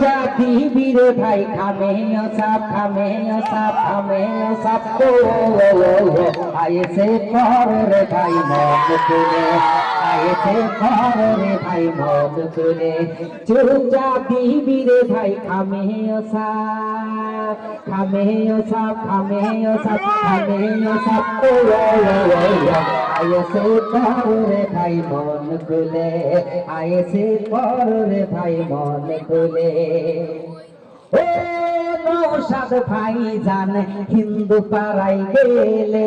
চুপচা বীরে ভাই খামে সাপ খামে সাপ খামে সাপ। আয়েছে কর রে ভাই মত তুলে আয়েছে কর রে ভাই মত তুলে চুপচা জাতি বীরে ভাই খামে সাপ। খামে সাপ খামে সাপ খামে সাপ ও আয়েছে কর রে ভাই মন তুলে আয়েছে কর রে ভাই মন তুলে ও নৌসাদ ভাই জান হিন্দু পাড়াই গেলে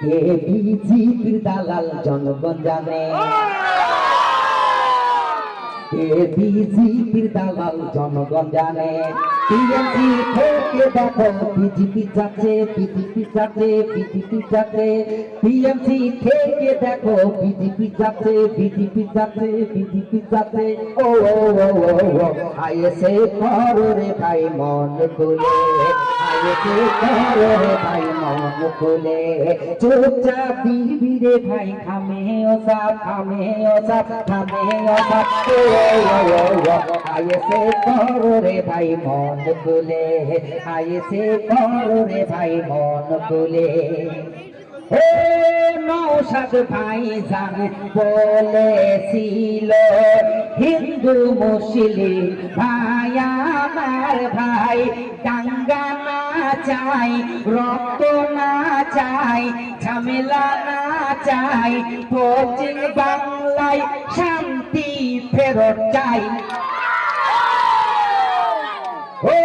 কে বিজেপির দালাল জনগণ জানে। বিজেপির দালাল জনগণ জানে। টিএমসি থেকে দেখো, বিজেপি যাচ্ছে বিজেপি যাচ্ছে বিজেপি যাচ্ছে। টিএমসি থেকে দেখো, বিজেপি যাচ্ছে বিজেপি যাচ্ছে বিজেপি যাচ্ছে। ও ও ও ও আইএসএ করো রে ভাই, মন তুলে আইএসএ করো রে ভাই, মন তুলে চুপচাপ দিবি রে ভাই খামে ও সাপ খামে ও সাপ খামে ও সাপ। আইএসএ করো ভাই মন রে ভাই মন হে নৌসাদ ভাই জান বলেছিল হিন্দু মুসলিম ভাই আমার ভাই দাঙ্গা না চাই, রক্ত না চাই, ঝামেলা না চাই পশ্চিম বাংলায় শান্তি ফেরত চাই। ও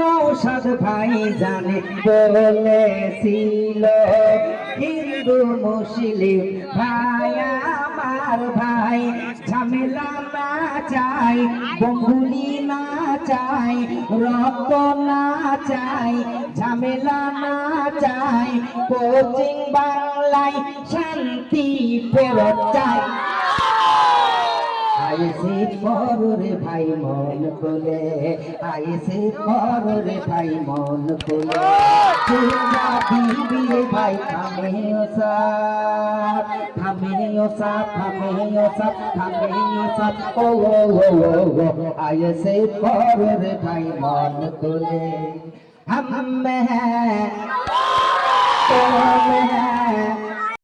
নৌসাদ ভাই জানে বলেছিল, হিন্দু মুসলিম ভাই আমার ভাই, ঝামেলা না চাই বঙ্গুলি না চাই, রক্ত না চাই, ঝামেলা না চাই কোচিং বাংলায় শান্তি ফেরত চাই। আইসে কর রে ভাই মন খুলে আইসে কর রে ভাই মন খুলে চুপা দিবি রে ভাই থামে ও সাপ থামে ও সাপ থামে ও সাপ থামে ও সাপ ও ও ও ও ও আইসে কর রে ভাই মন খুলে हम हैं